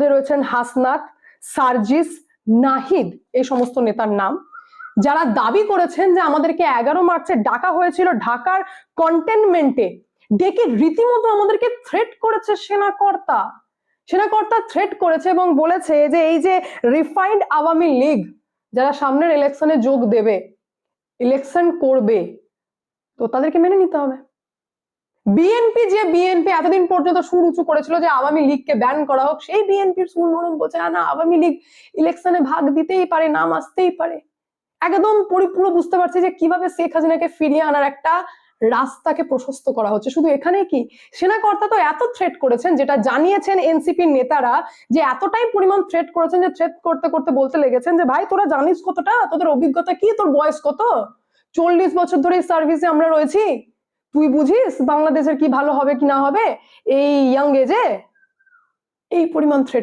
মধ্যে রয়েছেন হাসনাত, সার্জিস, নাহিদ, এই সমস্ত নেতার নাম। যারা দাবি করেছেন যে আমাদেরকে এগারো মার্চে ডাকা হয়েছিল ঢাকার কন্টেনমেন্টে ডেকে রীতিমতো আমাদেরকে থ্রেট করেছে সেনাকর্তা। সেনাকর্তা থ্রেট করেছে এবং বলেছে যে এই যে রিফাইন্ড আওয়ামী লীগ, যারা সামনের ইলেকশনে যোগ দেবে ইলেকশন করবে, তো তাদেরকে মেনে নিতে হবে। বিএনপি যে বিএনপি এতদিন পর্যন্ত সুর উঁচু করেছিল যে আওয়ামী লীগকে ব্যান করা হোক সেই বিএনপির সুর নরম "আ, না। আওয়ামী লীগ ইলেকশনে ভাগ দিতেই পারে নাম আসতেই পারে। একদম পরিপূর্ণ বুঝতে পারছি যে কীভাবে শেখ হাসিনাকে ফিরিয়ে আনার একটা রাস্তাকে প্রশস্ত করা হচ্ছে। শুধু এখানে কি সেনাকর্তা তো এত থ্রেট করেছেন যেটা জানিয়েছেন এনসিপির নেতারা যে এতটাই পরিমাণ থ্রেট করেছেন যে থ্রেট করতে করতে বলতে লেগেছেন যে ভাই তোরা জানিস কতটা? তোদের অভিজ্ঞতা কি? তোর বয়স কত? চল্লিশ বছর ধরে সার্ভিসে আমরা রয়েছি? তুই বুঝিস বাংলাদেশের কি ভালো হবে কি না হবে? এই ইয়াং এজে এই পরিমাণ থ্রেট